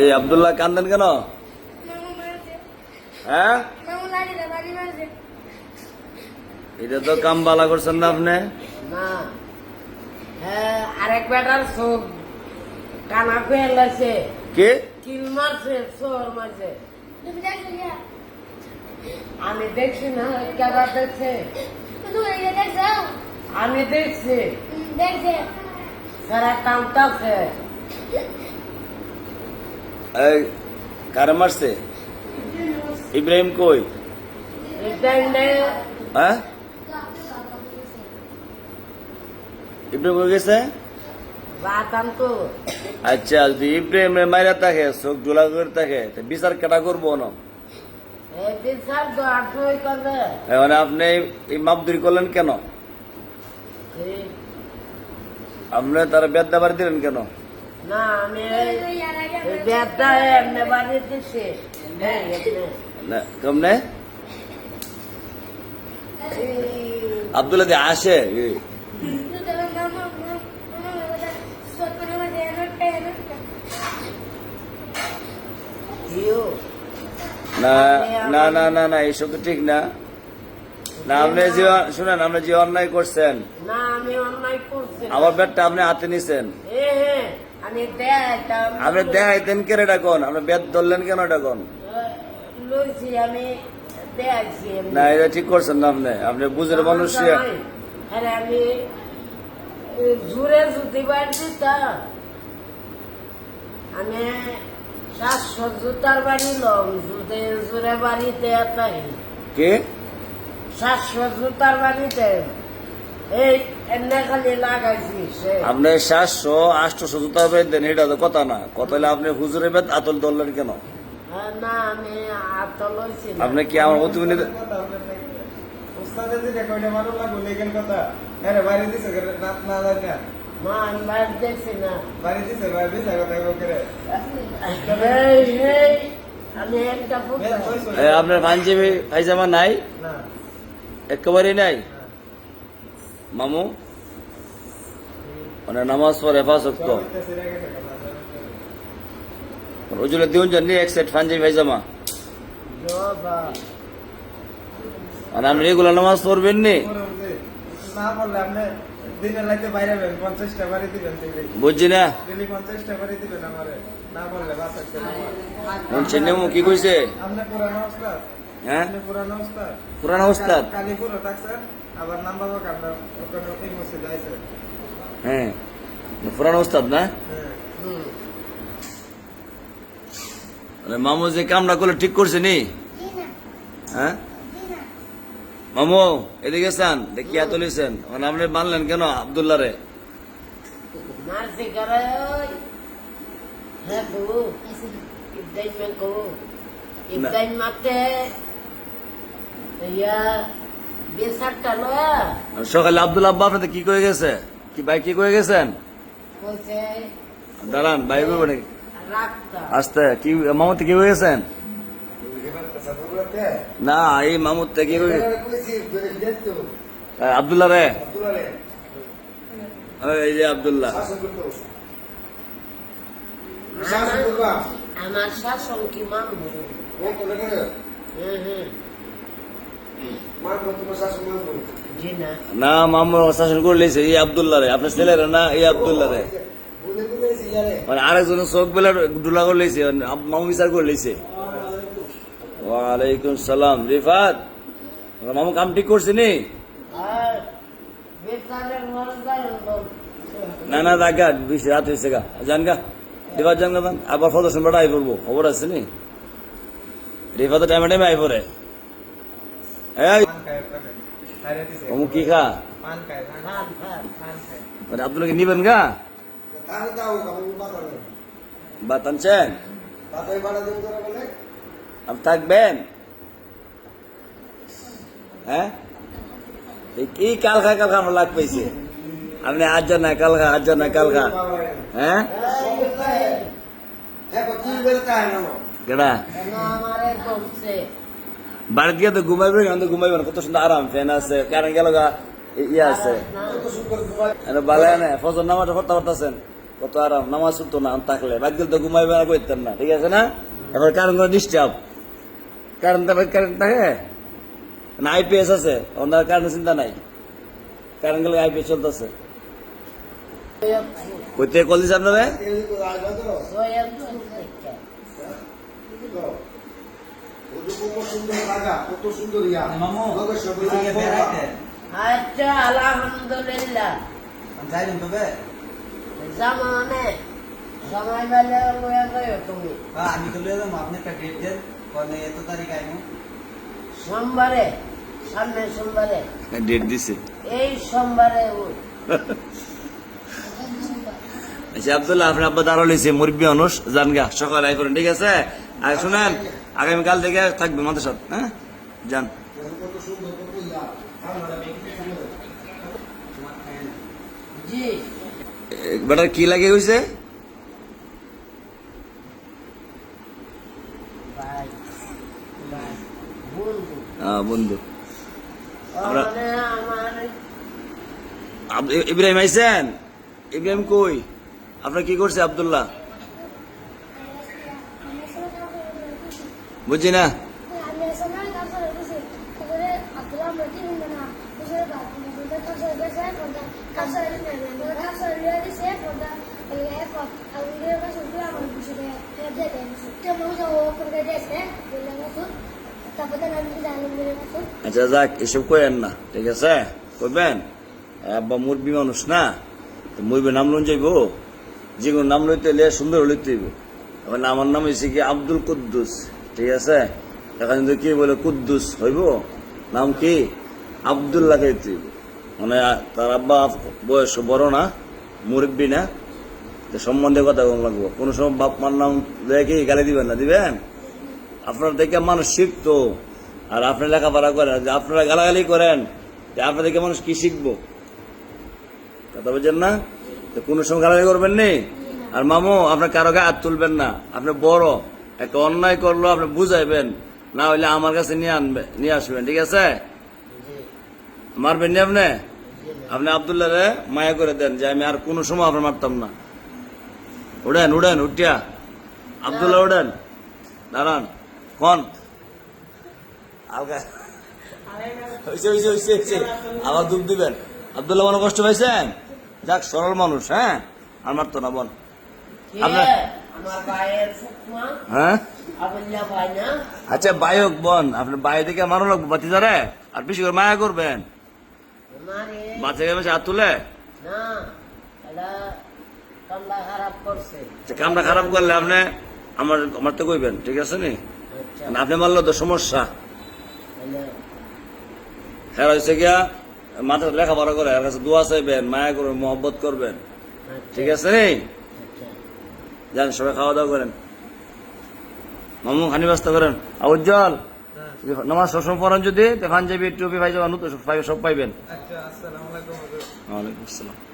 এই আব্দুল্লাহ কান্দেন কেন? হ্যাঁ? এটা তো কাম বালা করছেন না আপনি? না। হ্যাঁ আরেক বেটার চোখ। কানা ফেলেছে কে? কিল মারছে চোর আমি দেখছি না দেখছে। আমি দেখছি। সারা এই কারে মারছে? ইব্রাহিম কই? হ্যাঁ? ইব্রাহিম কই গেছে? আচ্ছা যদি ইব্রাহিম মাইরা থাকে চোখ ডোলা করে থাকে বিচার কেটা করব না এখন আপনি মাপদুরি করলেন কেন? আপনি তারা বেদ দাবার দিলেন কেন? না আমি এমনি হ্যাঁ কেমনে? এই আব্দুল্লাহ আসে না না না না না এইসব তো ঠিক না। না আপনি যে শুনেন আপনি যে অন্যায় করছেন না আমি অন্যায় করছি না। আমার ব্যাটটা আপনি হাতে নিছেন। আপনি দেখাইতেন কেন এটা কোন? আপনি বেদ ধরলেন কেন এটা কোন? না এটা ঠিক করছেন না আপনি। আপনি বুঝের মানুষ জুড়ে জুতি দিতাম আমি সাতশো জুতার বাড়ি লম জুতে জুড়ে বাড়িতে তাই কে? সাতশো জুতার বাড়িতে আপনি সাতশো আটশো জুতা দেন এটা তো কথা না। কথা হলে আপনি হুজুরের বেদ আতল ধরলেন কেন। আপনি কি আমার এ, আপনার পাঞ্জাবি পায়জামা নাই? না। একেবারেই নাই? মামু? মানে নামাজ পর হেফাজত তো সব হইতাছে রে গেছে কথা ওজুলে দিউন জন্য এক সেট পায়জামা। বাবা মানে আপনি রেগুলার নামাজ পড়বেন নি? দিনে বুঝছি শুনছেন কি কইছে? পুরানো ওস্তাদ। আবার নাম্বার হোক আপনার ওখানে ওই মসজিদ আছে হ্যাঁ পুরান ওস্তাদ না? হ্যাঁ মানে মামু যে কামটা করলে ঠিক করছে নি? হ্যাঁ? মামু এদিকে চান দেখিয়া তুলিছেন। মানে আপনি মানলেন কেন আবদুল্লাহ রে মারছি করে হ্যাঁ বউ ইবদাইন কো ইবদাইন মাতে ইয়া সকালে আব্দুল আব্বা আপনাদের কি করে গেছে? কি ভাই কি করে গেছেন? দাঁড়ান ভাই করব নাকি? আসতে কি মামুতে কি করে গেছেন? না এই মামুতে কি করে আবদুল্লাহ রে। এই যে আবদুল্লাহ। আমার শাসন কি মানবো না না মামু শাসন করে এই আবদুল্লাহ রে আপনার ছেলেরা না এই আবদুল্লাহ রে মানে আরেকজনের চোখ বেলা ডুলা করে লেছে মামু বিচার করে লেছে। ওয়ালাইকুম সালাম। রিফাত মামু কাম ঠিক করছে নি? না না দেখা বেশি রাত হয়েছে গা। জান গা রিফাত জান গা। আবার প্রদর্শন বেড়া আই পড়ব। খবর আছে নি? রিফাতের টাইমে টাইমে আই পড়ে। খায় পান খান খান পান খায় মানে আব্দুল্লাহকে নিবেন গা বা টানছেন আপনি থাকবেন হ্যাঁ এই কি কাল খা কাল খা আমার লাগ পাইছে আপনি আজ না কাল খা আজ না কাল খা হ্যাঁ কেডা আমারে বলছে বাড়িতে গিয়ে তো ঘুমাইবেন আমি তো ঘুমাইবেন কত সুন্দর আরাম ফ্যান আছে কারেন্ট গেল ইয়ে আছে ভালো না ফজর নামাজটা পড়তে পারতেছেন কত আরাম নামাজ হতো না থাকলে বাদ গেলে তো ঘুমাইবে না করতেন না ঠিক আছে না এবার কারণ করে ডিস্টার্ব কারণ কারেন্ট থাকে না আইপিএস আছে ওনার কারণে চিন্তা নাই কারণ গেলে আইপিএস চলতেছে কই থেকে কল আমি তো ডেট তারিখ সোমবারে সামনে সোমবারে ডেট দিছে এই সোমবারে আচ্ছা আব্দুল্লাহ, আপনার আব্বা দাঁড়া লইছে মুরব্বী মানুষ। জান গা সকালে আই করেন, ঠিক আছে? আর শুনেন আগামীকাল থেকে থাকবে আমাদের সাথে হ্যাঁ? যান। বেটার কি লাগে হয়েছে বন্ধু। ইব্রাহিম আইছেন? ইব্রাহিম কই? আপনার কি করছে আব্দুল্লাহ বুঝছি না আমি সময় কাজ করে দিছি তারপরে আব্দুল্লাহ মতি হিন্দু না বুঝে না আচ্ছা যাক এসব কইেন না ঠিক আছে কইবেন আব্বা মুরবি মানুষ না? তো মুরবি নাম লন যাইব? যে কোনো নাম লইতে সুন্দর লইতে হইব। আমার নাম হয়েছে কি আব্দুল কুদ্দুস। ঠিক আছে? এখন যদি কি বলে কুদ্দুস হইব? নাম কি? আবদুল্লাহ খাইতে হইব। মানে তার আব্বা বয়স বড় না, মুরব্বী না সম্বন্ধে কথা কম লাগবো। কোনো সময় বাপ মার নাম দেখে গালি দিবেন না, দিবেন? আপনার দেখে মানুষ শিখতো, আর আপনি লেখাপড়া করেন, যে আপনারা গালাগালি করেন যে দেখে মানুষ কি শিখব? কথা বলছেন না? কোনো সময় গালাগালি করবেন নি? আর মামু, আপনার কারও গায়ে হাত তুলবেন না, আপনি বড়। একটা অন্যায় করল আপনি বুঝাইবেন, না হইলে আমার কাছে নিয়ে আনবে, নিয়ে আসবেন, ঠিক আছে? মারবেন নি আপনি? আপনি আবদুল্লাহ রে মায়া করে দেন যে আমি আর কোনো সময় আপনার মারতাম না। উড়েন উড়েন উঠিয়া। আবদুল্লাহ উড়েন দাঁড়ান। কোন? আবার দুধ দিবেন। আবদুল্লাহ মনে কষ্ট পাইছেন? যাক, সরল মানুষ হ্যাঁ? আর মারতো না, বল। আপনার- হ্যাঁ? আচ্ছা বায়ক বন আপনি বায়ু থেকে মারো লাগবো বাতি ধরে আর বেশি করে মায়া করবেন। বাচ্চা বেশি হাত তুলে। না খারাপ আচ্ছা, কামটা খারাপ করলে আপনি আমার আমার তো কইবেন ঠিক আছে নি? আচ্ছা। আপনি মারলে তো সমস্যা। হ্যাঁ হয়েছে গিয়া মাথা লেখাপড়া করে এর কাছে দোয়া চাইবেন মায়া করবেন মহব্বত করবেন। আচ্ছা, ঠিক আছে নি? যান সবাই খাওয়া দাওয়া করেন। মামু খানি ব্যস্ত করেন। আর উজ্জ্বল নামাজ সবসময় পড়েন যদি দেখান পাঞ্জাবি টুপি নতুন সব পাইবেন। আচ্ছা আসসালামু আলাইকুম। ওয়ালাইকুম আসসালাম।